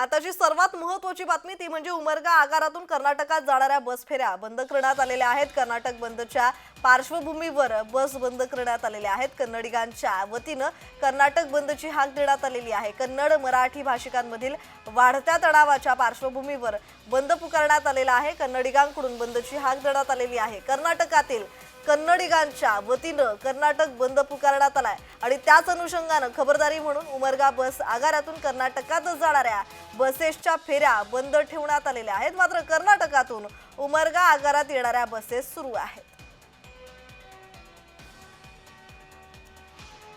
आताची सर्वात महत्वाची बातमी ती म्हणजे उमरगा आगारातून कर्नाटकात जाणाऱ्या बस फेऱ्या बंद करण्यात आलेल्या आहेत. कर्नाटक बंदच्या पार्श्वभूमीवर बस बंद करण्यात आलेल्या आहेत. कन्नडिगांच्या वतीनं कर्नाटक बंदची हाक देण्यात आलेली आहे. कन्नड मराठी भाषिकांमधील वाढत्या तणावाच्या पार्श्वभूमीवर बंद पुकारण्यात आलेला आहे. कन्नडिगांकडून बंदची हाक देण्यात आलेली आहे. कर्नाटकातील कन्नडिगांच्या वतीनं कर्नाटक बंद पुकारण्यात आलाय. आणि त्याच अनुषंगानं खबरदारी म्हणून उमरगा बस आगारातून कर्नाटकातच जाणाऱ्या बसेसच्या फेऱ्या बंद ठेवण्यात आलेल्या आहेत. मात्र कर्नाटकातून उमरगा आगारात येणाऱ्या बसेस सुरू आहेत.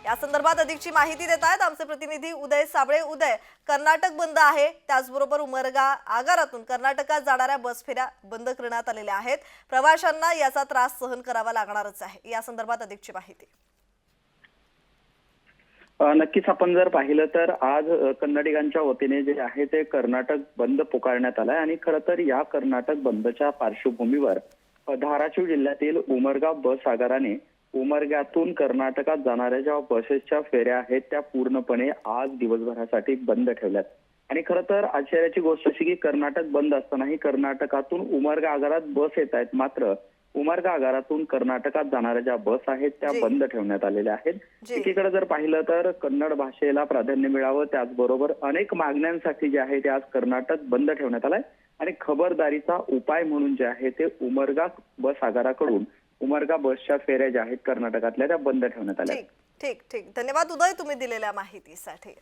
या संदर्भात अधिकची माहिती देत आहेत आमचे प्रतिनिधी उदय साबळे. उदय कर्नाटक बंद आहे. त्याचबरोबर उमरगा आगारातून कर्नाटकात जाणाऱ्या बस फेऱ्या बंद करण्यात आलेल्या आहेत. प्रवाशांना याचा त्रास सहन करावा लागणारच आहे. या संदर्भात अधिकची माहिती. नक्कीच आपण जर पाहिलं तर आज अ, कन्नडिगांच्या वतीने जे आहे ते कर्नाटक बंद पुकारण्यात आलाय आणि खरं तर या कर्नाटक बंदच्या पार्श्वभूमीवर धाराशिव जिल्ह्यातील उमरगा बस आगाराने उमरग्यातून कर्नाटकात जाणाऱ्या ज्या बसेसच्या फेऱ्या आहेत त्या पूर्णपणे आज दिवसभरासाठी बंद ठेवल्यात आणि खरं तर आश्चर्याची गोष्ट अशी की कर्नाटक बंद असतानाही कर्नाटकातून उमरगा आगारात बस येत आहेत मात्र उमरगा आगारातून कर्नाटकात जाणाऱ्या ज्या बस आहेत त्या. बंद ठेवण्यात आलेल्या आहेत. एकीकडे जर पाहिलं तर कन्नड भाषेला प्राधान्य मिळावं त्याचबरोबर अनेक मागण्यांसाठी जे आहे ते आज कर्नाटक बंद ठेवण्यात आलाय आणि खबरदारीचा उपाय म्हणून जे आहे ते उमरगा बस आगाराकडून उमरगा बसच्या फेऱ्या ज्या आहेत कर्नाटकातल्या त्या बंद ठेवण्यात आल्या. ठीक ठीक ठीक. धन्यवाद उदय तुम्ही दिलेल्या माहितीसाठी.